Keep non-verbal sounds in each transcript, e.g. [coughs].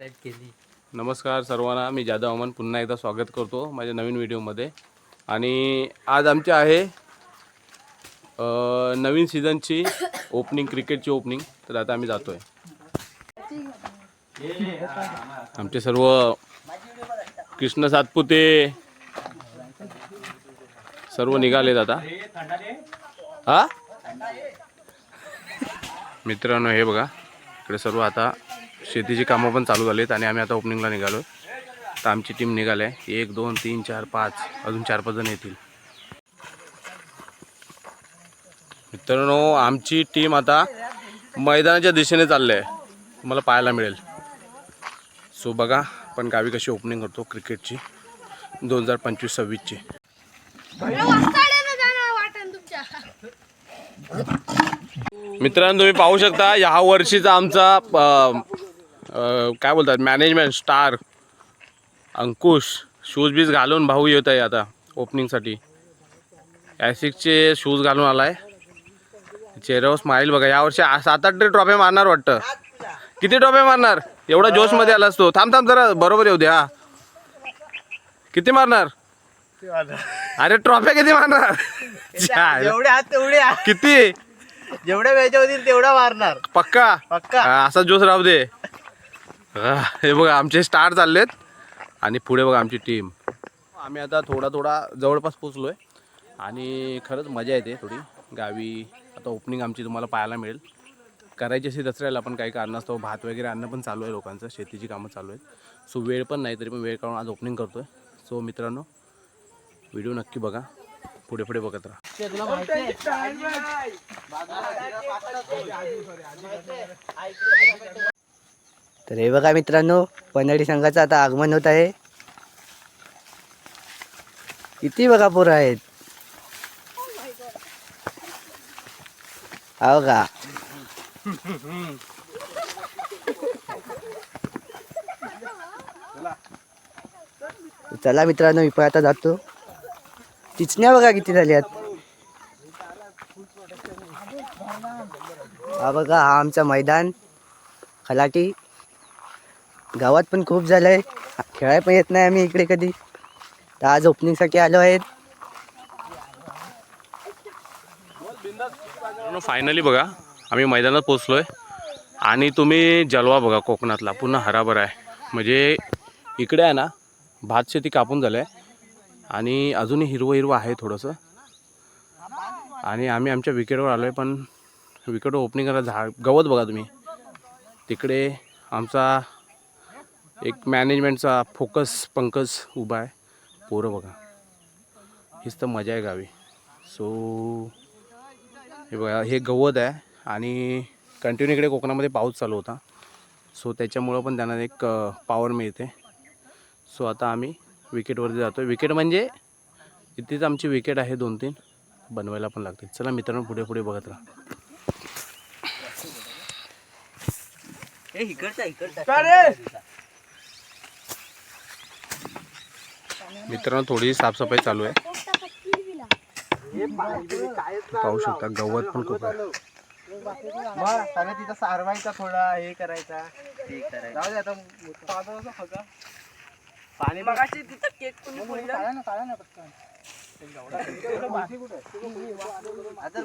केली. नमस्कार सर्वांना मी जाधव अमन पुन्हा एकदा स्वागत करतो माझ्या नवीन व्हिडिओमध्ये. आणि आज आमचे आहे अ, नवीन सीझनची ओपनिंग क्रिकेटची ओपनिंग तर आता आम्ही जातो आहे आमचे सर्व कृष्ण सातपुते सर्व निघालेत आता. हा? मित्रांनो हे बघा. इकडे सर्व आता शेतीची कामं पण चालू झालीत आणि आम्ही आता ओपनिंगला निघालो. तर आमची टीम निघाली. आहे एक दोन तीन चार पाच. अजून चार पाच जण येतील. मित्रांनो आमची टीम आता मैदानाच्या दिशेने चालली आहे तुम्हाला पाहायला मिळेल. सो बघा पण गावी कशी ओपनिंग करतो क्रिकेटची. दोन हजार पंचवीस सव्वीसची. मित्रांनो तुम्ही पाहू शकता ह्या वर्षीचा आमचा काय बोलतात? मॅनेजमेंट स्टार अंकुश शूज बीज घालून भाऊ येत आहे आता ओपनिंगसाठी ॲसिकचे शूज घालून आलाय. चेहऱ्यावर स्माईल बघा. यावर्षी सात आठ ट्रॉफी मारणार वाटतं. किती ट्रॉफी मारणार? एवढा जोशमध्ये आलास तो. थांब थांब जरा बरोबर येऊ दे हा. किती मारणार? अरे ट्रॉफी किती मारणार. किती? जेवढ्या वेळच्या होतील तेवढा मारणार. पक्का? पक्का. असा जोश राहू दे. हा, हे बघा आमचे स्टार चाललेत आणि पुढे बघा आमची टीम आम्ही आता थोडा थोडा जवळपास पोचलो आहे आणि खरंच मजा येते थोडी गावी आता ओपनिंग आमची तुम्हाला पाहायला मिळेल करायची अशी दसऱ्याला पण काही कारणास्तव भात वगैरे आणणं पण चालू आहे लोकांचं शेतीची कामं चालू आहेत सो वेळ पण नाही तरी पण वेळ काढून आज ओपनिंग करतो आहे सो मित्रांनो व्हिडिओ नक्की बघा पुढे पुढे बघत राहा तर हे बघा मित्रांनो पन्हाळी संघाचं आता आगमन होत आहे. किती बघा पोरं आहेत. हो का चला मित्रांनो मी पण आता जातो. चिचण्या बघा किती झाल्यात. हा बघा हा आमचा मैदान खलाटी. गावात पण खूप झालं आहे खेळायला पण येत नाही आम्ही इकडे कधी. तर आज ओपनिंगसाठी आलो आहेत. फायनली बघा आम्ही मैदानात पोचलो आहे आणि तुम्ही जलवा बघा कोकणातला पुन्हा हराभरा आहे. म्हणजे इकडे आहे ना भात शेती कापून झालं आहे आणि अजूनही हिरवं हिरवं आहे थोडंसं. आणि आम्ही आमच्या विकेटवर आलो आहे पण विकेटवर ओपनिंग करायला झाड गवत बघा तुम्ही. तिकडे आमचा एक मॅनेजमेंटचा फोकस पंकज उभा आहे. पोरं बघा. हीच तर मजा आहे गावी. सो हे बघा हे गवत आहे आणि कंटिन्यू इकडे कोकणामध्ये पाऊस चालू होता. सो त्याच्यामुळं पण त्यांना एक पॉवर मिळते. सो आता आम्ही विकेटवरती जातो आहे विकेट म्हणजे इथेच आमची विकेट आहे दोन तीन बनवायला पण लागते चला मित्रांनो पुढे पुढे बघत राहा. मित्रांनो थोडी साफसफाई चालू आहे. पाहू शकता गवत पण खूप आहे. तिथं सारवायचा थोडा हे करायचा. जाऊ दे आता पाणी मगाशी तिथं केक पण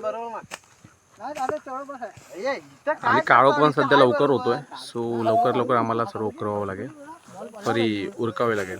बरोबर आणि काळोख पण सध्या लवकर होतोय सो लवकर लवकर आम्हाला सर्व उकरवावं लागेल. सॉरी उरकावे लागेल.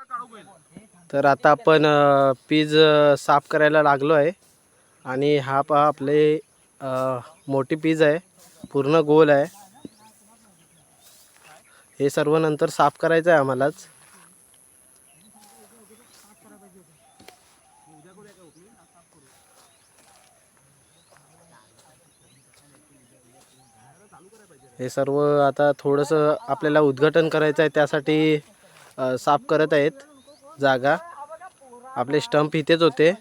तर आता आपण पीज साफ करायला लागलो आहे. आणि हा पहा आपले मोठी पीज आहे. पूर्ण गोल आहे. हे सर्व नंतर साफ करायचं आहे आम्हालाच. हे सर्व आता थोडंसं आपल्याला उद्घाटन करायचं आहे त्यासाठी साफ करत आहेत. जागा. आपले स्टंप इथेच होते.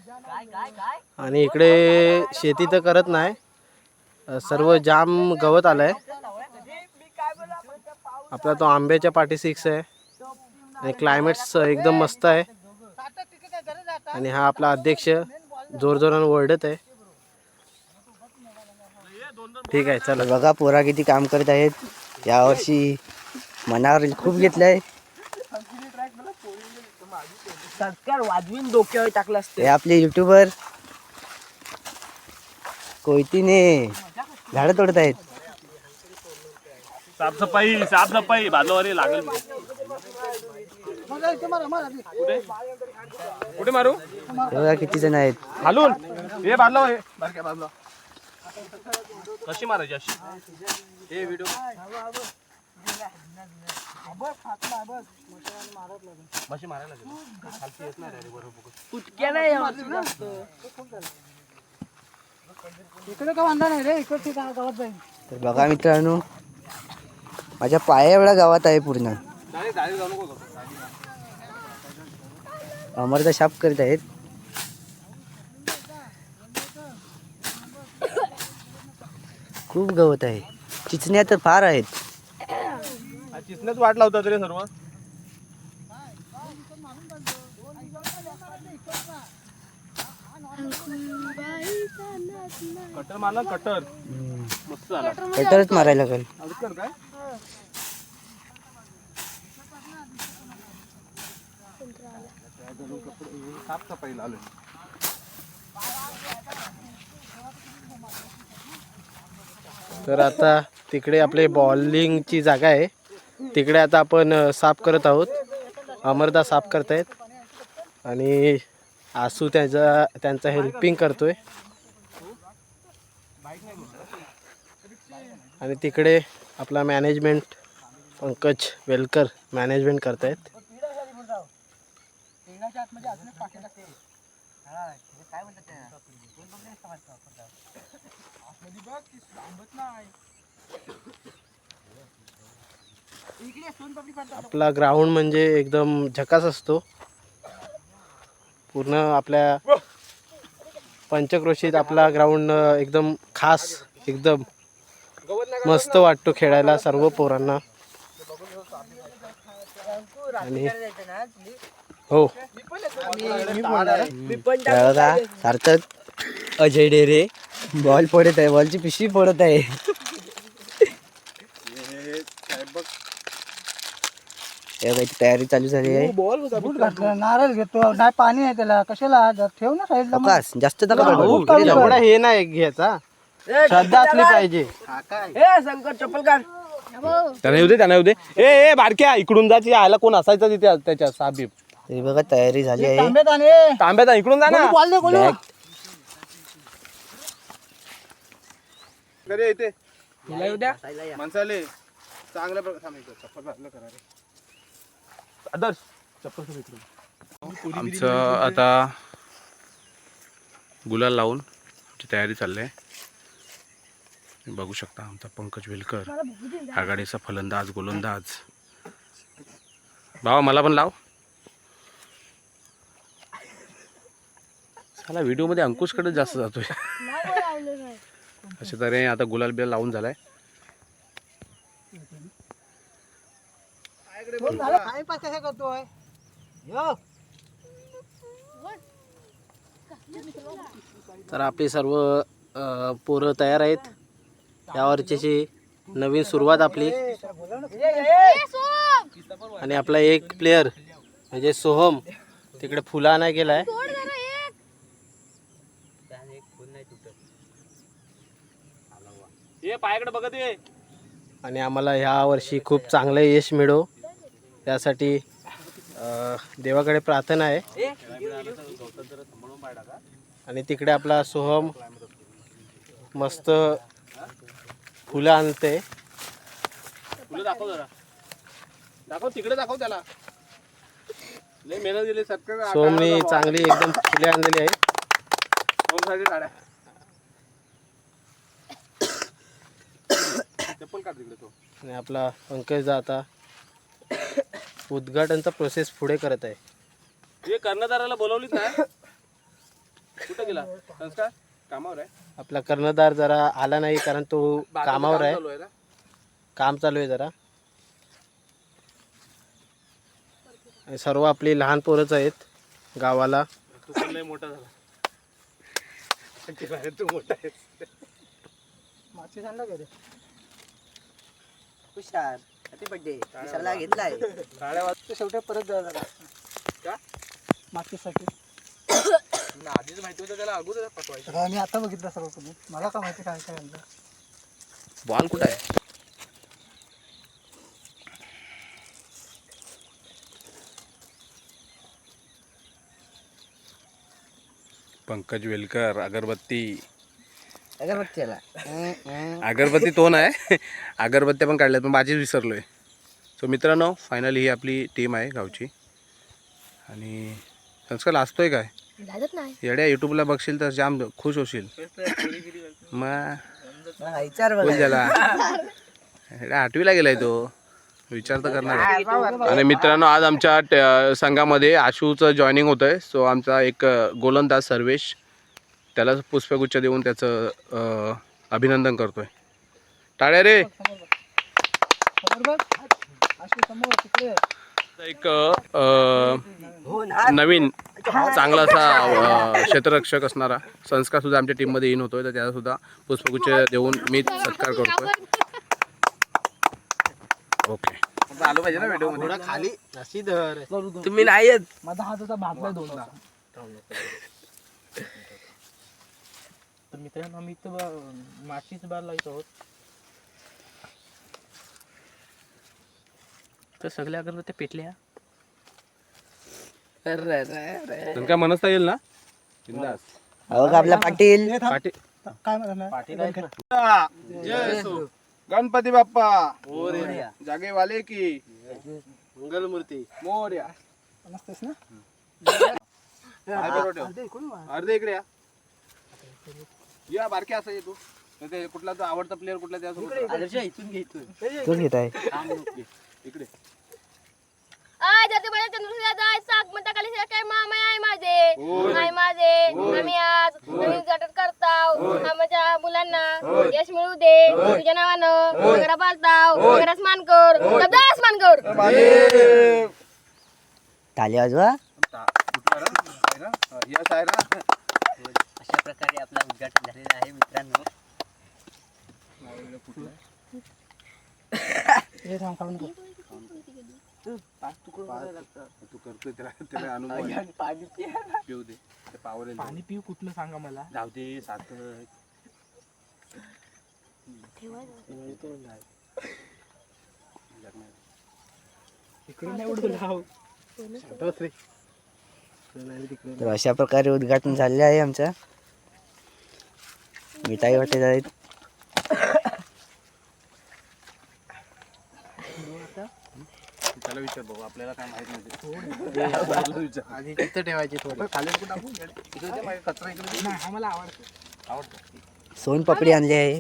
आणि इकडे शेती तर करत नाही. सर्व जाम गवत आलं आहे आपला तो आंब्याच्या पाठी सिक्स आहे. आणि क्लायमेट्स एकदम मस्त आहे. आणि हा आपला अध्यक्ष जोरजोरानं ओरडत आहे. ठीक आहे चला. बघा पोरा किती काम करत आहेत. यावर्षी मनावर खूप घेतलंय. सरकार वाजवीन डोक्यावर टाकलं असतं. हे आपले युट्यूबर कोयतीने झाडं तोडत आहेत. साफसफाई साफसफाई बाजूवारी लागेल. कुठे? मारू? हे बघा किती जण आहेत. हालून हे बाजला हे. बारक्या बाजला कशी मारायची अशी? हे व्हिडिओ मशी मारायला लागेल. खालती येत नाही रे बरोबर कुटक्या नाही यावर्षी जास्त. तर बघा मित्रांनो माझ्या पाया एवढा गावात आहे पूर्ण. नको अमरदा शाप करत आहेत. खूप गवत आहे. चिचण्या तर फार आहेत. चिसण्याच वाट लावतात रे सर्व. कटर मारला कटर. मस्त झाला. कटरच मारायला लागेल. कर काय? तर आता तिकडे आपले बॉलिंगची जागा आहे. तिकडे आता आपण साफ करत आहोत. अमरदा साफ करत आहेत आणि आसू त्याचा त्यांचा हेल्पिंग करतोय. आणि तिकडे आपला मॅनेजमेंट पंकज वेलकर मॅनेजमेंट करत आहेत आपला ग्राउंड म्हणजे एकदम झकास असतो. पूर्ण आपल्या पंचक्रोशीत आपला ग्राउंड एकदम खास एकदम मस्त वाटतो खेळायला सर्व पोरांना. आणि हो. मी पण सार्थक. अजय डेरे. बॉल फोडत आहे बॉलची पिशवी फोडत आहे. हे तयारी चालू झाली आहे. बूट घातलं नारळ घेतो नाही पाणी आहे त्याला कशाला? जर ठेव ना साईडला मग. जास्त इकडे जाऊ. एवढा हे नाही घ्यायचा. श्रद्धा असली पाहिजे. ए शंकर चप्पल काढ त्यांना येऊ दे त्यांना येऊ दे. ए ए बारक्या इकडून जायची आयला कोण असायचं तिथे त्याच्या साबीब तरी बघा तयारी झाली आहे. तांब्यात आणि तांब्याचा इकडून जा ना. बॉल दे गोलू. बॅग. माणसाले चांगल्या प्रकारे चप्पल घातलं करा रे. आदर्श आमचं आता गुलाल लावून आमची तयारी चालली आहे. बघू शकता आमचा पंकज वेलकर आघाडीचा फलंदाज गोलंदाज. भावा मला पण लाव. चला व्हिडिओमध्ये अंकुशकडे जास्त जातोय. अशा तऱ्हे आता गुलाल बिलाल लावून झालाय. टाइमपास कसा करतोय? यो. तर आपली सर्व अ, पोरं तयार आहेत. या वर्षीची नवीन सुरुवात आपली. आणि आपला एक प्लेयर म्हणजे सोहम तिकडे फुला नाही गेलाय आणि आम्हाला ह्या वर्षी खूप चांगलं यश मिळो. त्यासाठी देवाकडे प्रार्थना आहे. आणि तिकडे आपला सोहम मस्त फुलं आणते. फुलं दाखव जरा. दाखव तिकडे दाखव त्याला. मेहनत दिली सोहमनी चांगली एकदम फुले आणलेली आहेत काढ्या चप्पल काढ तिकडे तो. आणि आपला पंकज आता उद्घाटनचा प्रोसेस पुढे करत आहे. हे कर्णधाराला बोलवलीच नाही कुठं गेला? संस्कार? कामावर आहे? आपला कर्णधार जरा आला नाही कारण तो कामावर आहे. चालू ना? काम चालू आहे जरा. आणि सर्व आपली लहान पोरच आहेत गावाला. तू पण लय मोठा झाला. तू मोठा आहे मागची सांगा का रे हुशार. हॅपी बर्थडे विसरला घेतलाय. ते शेवटी परत द्यायला का? मागच्यासाठी. [coughs] आधीच माहिती होतं त्याला अगोदर पटवायचं मी आता बघितलं सर्व तुम्ही. मला का माहिती काय काय आणलं? बॉल कुठं आहे? पंकज वेलकर अगरबत्ती. अगरबत्तीला. अगरबत्ती तो नाही अगरबत्त्या पण काढल्यात पण माझीच विसरलोय. सो मित्रांनो फायनली ही आपली टीम आहे गावची. आणि संस्कार लाजतोय काय? येड्या युट्यूबला बघशील तर जाम खुश होशील. मग बोल येड्या आठवीला गेलाय तो. विचार तर करणार. आणि मित्रांनो आज आमच्या संघामध्ये आशूचं जॉईनिंग होतं आहे सो आमचा एक गोलंदाज सर्वेश त्याला पुष्पगुच्छ देऊन त्याचं अभिनंदन करतोय. टाळ्या रे! एक नवीन चांगला असा क्षेत्ररक्षक असणारा संस्कार सुद्धा आमच्या टीममध्ये येईन होतोय तर त्याला सुद्धा पुष्पगुच्छ देऊन मी सत्कार करतोय. ओके. आलो पाहिजे ना व्हिडिओ खाली. अशी धर. तुम्ही नाही माझा हात दोनदा. तर मित्रांनो आम्ही इथं बा- माशीच बार लावत आहोत. तर सगळ्या अगरबत्त्या पेटल्या अरे अरे अरे. काय मनसता येईल ना? बिंदास. आपला पाटील. हे थांब. पाटी काय म्हणणार गणपती बाप्पा. जागे वाले की मंगलमूर्ती. मोर्या. नसतेस ना? अर्धे इकडे या. या बारके असं ये तू नाही ते कुठला तो आवडता प्लेअर कुठला त्यासोबत? तू घेत आहे इकडे आय जाते माझ्या चंद्रशेखर जाय साग म्हणता खाली काय मामा आहे माझे? माझे. आम्ही आज नवीन उद्घाटन करताव. आमच्या मुलांना यश मिळू दे. तुझ्या नावानं सगळा बालताव सगळा स्मान कर. स्मान कर. ताली वाजवा. यश आहे ना? प्रकारे आपला उद्घाटन झालेला आहे मित्रांनो. हे तू करतोय त्याला त्याला अनुभव. पिऊ. दे. ते पावर येईल. पाणी पिऊ कुठलं सांगा मला? जाऊ दे सात नाही लाव तर अशा प्रकारे उद्घाटन झालेलं आहे आमचं. मिठाई वाटत आहेत त्याला विचार भाऊ आपल्याला काय माहीत नाही आधी तिथं ठेवायची थोडी खाली नको टाकू इकडे दे माझ्या कचरा इकडे दे. नाही आम्हाला आवडतं आवडतं सोन पापडी आणली आहे.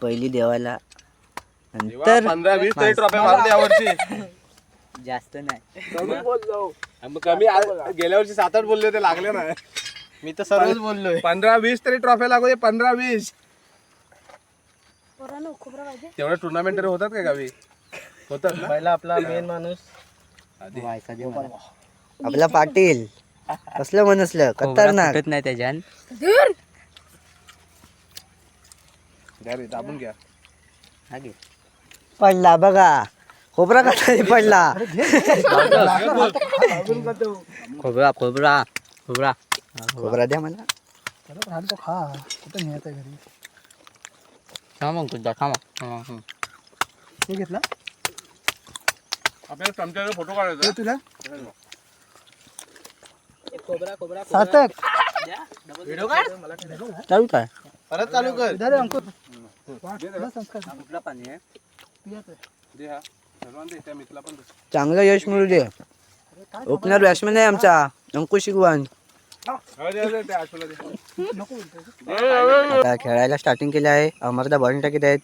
पहिली देवाला. नंतर पंधरा वीस तरी ट्रॉफी मारते यावर्षी. जास्त नाही. मग कमी आ- गेल्या वर्षी सात आठ बोलले होते लागले ना मी तर सर्वच बोललोय. पंधरा वीस तरी ट्रॉफी लागू दे पंधरा वीस. तेवढ्या टुर्नामेंट तरी होतात का गावी? होतात ना? पहिला आपला मेन माणूस. आपला पाटील. कसलं मनसलं खतरनाक. नाही त्याच्यान घ्या रे दाबून घ्या. पडला बघा. खोबरा कसा पडला? [laughs] खोबरा खोबरा खोबरा. खोबरा द्या मला. परत राहिलं तो खा. कुठं न्यायचं घरी? हे घेतला? आपल्याला चमच्याचा फोटो काढायचा. तुला? सार्थक. चालू काय परत चालू कर. इधर आहे अंकुर. तुला संस्कार पियाचं आहे. दे हा. सर्वांना दे त्या मित्राला पण दे. चांगलं यश मिळू दे. ओपनर बॅट्समॅन आहे आमचा अंकुश शिगवान. खेळायला स्टार्टिंग केली आहे. अमरदा बॉलिंग टाकीत आहेत.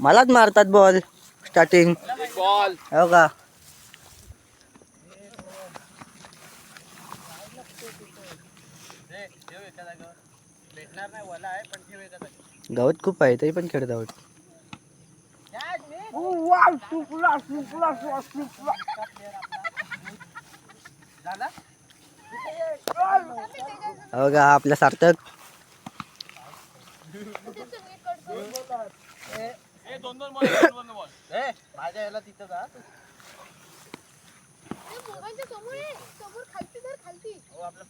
मलाच मारतात बॉल स्टार्टिंग बॉल हो का? गवत खूप आहे तरी पण खेळत आहोत हो का सार्थक. हो आपला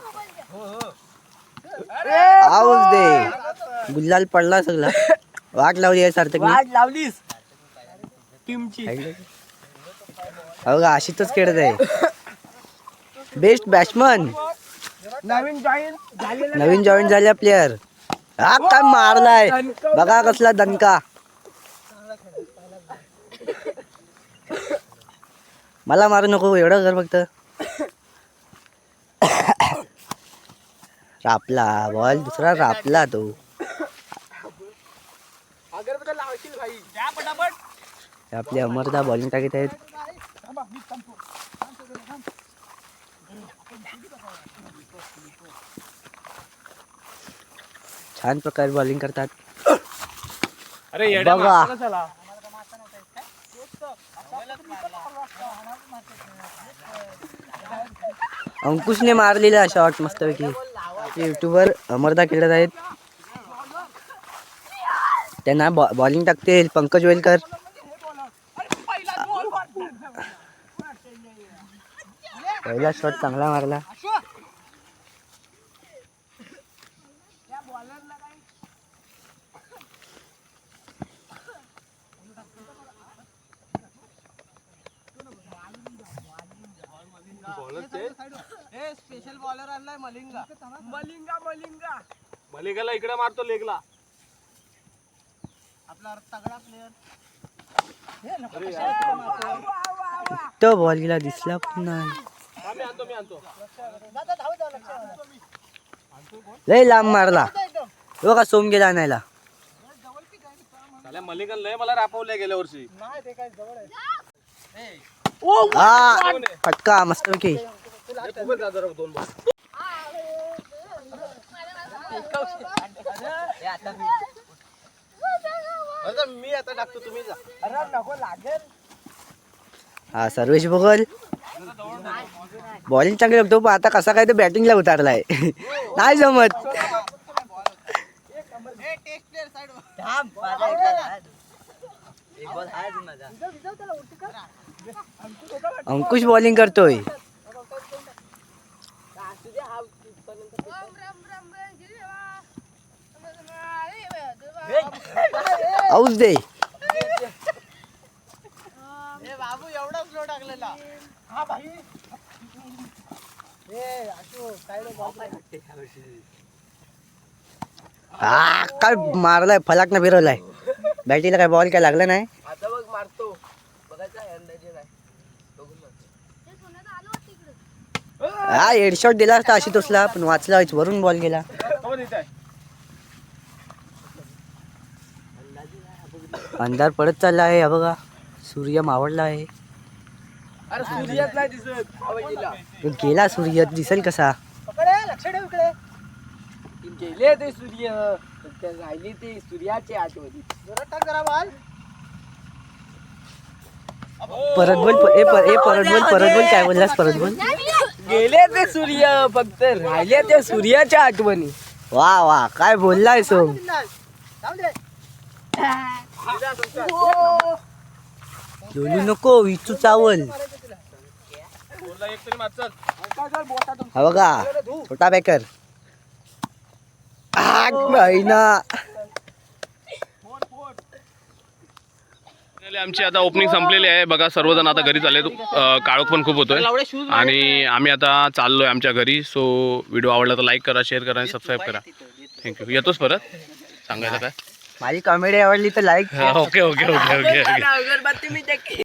मोबाईलच्या. आऊच दे. गुल्लाल पडला सगळा. वाट लावली आहे सार्थक लावलीस? टीमची. हो का अशीच खेळत आहे. बेस्ट बॅट्समन नवीन जॉईन झालेला नवीन जॉईन झाल्या प्लेअर हा काय मारलाय? बघा कसला दणका. मला मारू नको एवढं कर फक्त. रापला बॉल दुसरा रापला तो. आपले अमरदा बॉलिंग टाकत आहेत. छान प्रकारे बॉलिंग करतात. अरे बघा. अंकुशने मारलेला शॉट मस्तपैकी. युट्यूबवर अमरदा खेळत आहेत. त्यांना बॉलिंग टाकतील पंकज वेलकर. पहिला शॉट चांगला मारला. स्पेशल बॉलर आणलाय मलिंगा. मलिंगा मलिंगा. मलिंगाला इकडे मारतो लेगला आपला तगडा प्लेअर तो बॉल गेला दिसला पण नाही. मी आणतो मी आणतो. लय लांब मारला. हो का सोम गेला आणायला. मलिंगाला लय मला रापवल्या गेल्या वर्षी. हा फटका मस्तपैकी दोन बॉल मी आता टाकतो तुम्ही जा अरे नको लागेल हा सर्वेश भोगल. बॉलिंग चांगली बघतो पण आता कसा काय तो बॅटिंगला उतारलाय. नाही जमत. अंकुश बॉलिंग करतोय ओम रम रम रम गिरी देवा. औस दे बाबू एवढा स्लो टाकलेला. हा भाई. ए आशू साईड हा काय मारलाय फलाक ना फिरवलाय. बॅटीला काय बॉल काय लागला नाही? आता बघ मारतो. अंदाजे हे. हा हेडशॉट दिला असता अशी तोसला पण वाचला वरून बॉल गेला. अंधार पडत चालला आहे हा बघा. सूर्य मावळला आहे. गेला सूर्य दिसेल कसा? गेले ते सूर्य. राहिली ते सूर्याची आठवणी परत बोल ए पर- ए परत बोल परत बोल काय बोललास परत बोल गेले ते सूर्य फक्त राहिले ते सूर्याच्या आठवणी. वा वा काय बोललाय सोम बोलू नको विचू चावल. हा बघा छोटा बॅकर आग महिना आमची आता ओपनिंग संपलेली आहे. बघा सर्वजण आता घरी चालले काळोख पण खूप होतोय. आणि आम्ही आता चाललोय आमच्या घरी. सो व्हिडिओ आवडला तर लाईक करा शेअर करा आणि सबस्क्राईब करा. थँक्यू येतोच परत? सांगायचं काय? माझी कॉमेडी आवडली तर like okay okay okay okay